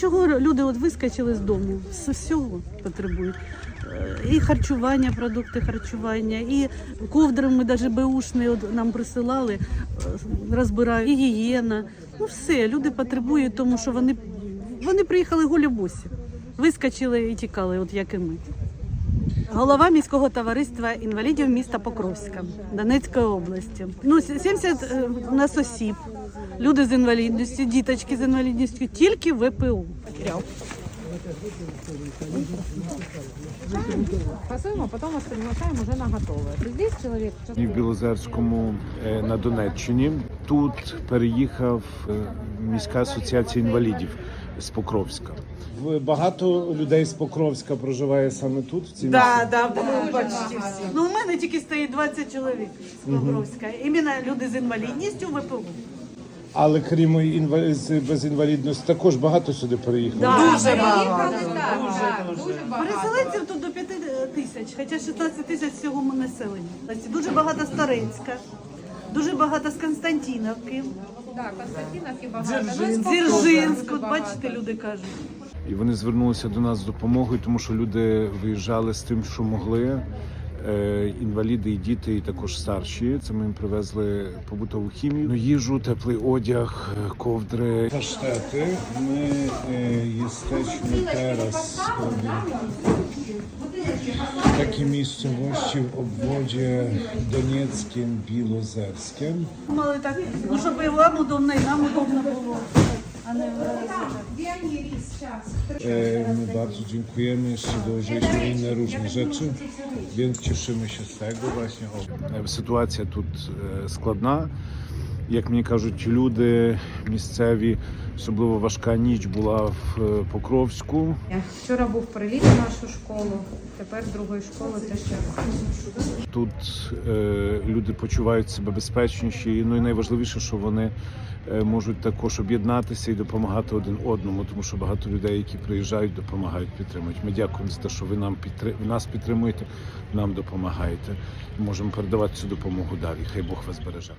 чого люди от вискочили з дому? З всього потребують. Е, І харчування, продукти харчування, і ковдри ми навіть беушні от нам присилали, е, розбирають, і гігієна. Ну все, люди потребують, тому що вони, вони приїхали голі босі. Вискочили і тікали, от як і ми. Голова міського товариства інвалідів міста Покровська Донецької області. Ну, 70 е, у нас осіб, люди з інвалідністю, діточки з інвалідністю, тільки ВПУ. Фасуємо, потім вас приглашаємо вже на готове. То здесь чоловік І в Білозерському е, на Донеччині. Тут переїхав е, міська асоціація інвалідів з Покровська. Багато людей з Покровська проживає саме тут, в цій Да, да, почти всі. Ну, у мене тільки стоїть 20 чоловік з Покровська. Іменно люди з інвалідністю ВПУ. Але крім інва- з- без інвалідності, також багато сюди переїхало. Дуже багато. Переселенців тут до 5 тисяч, хоча 16 тисяч всього населення. Дуже багато з Торецька, дуже багато з Константиновки, Так, Константиновки багато. Ну, Дзержинську. Бачите, люди кажуть. І вони звернулися до нас з допомогою, тому що люди виїжджали з тим, що могли. Е, Інваліди і діти, і також старші. Це ми їм привезли побутову хімію, ну, їжу, теплий одяг, е, ковдри. Паштети. Ми е, їстечні teraz такі місцевості в обводі Донецьким, Білозерським. Мали так, ну щоб і вам удобно, і нам удобно було. А не E, My bardzo dziękujemy, jeszcze dołożyliśmy inne różne rzeczy, więc cieszymy się z tego właśnie. O. Sytuacja тут е, складна. Як мені кажуть, люди місцеві, особливо важка ніч була в е, Покровську. Вчора був приліт в нашу школу, тепер другої школи теж. Тут е, люди почувають себе безпечніші. Ну і найважливіше, що вони е, можуть також об'єднатися і допомагати один одному, тому що багато людей, які приїжджають, допомагають, підтримують. Ми дякуємо за те, що ви нам підтри... нас підтримуєте, нам допомагаєте. Можемо передавати цю допомогу далі. Хай Бог вас береже.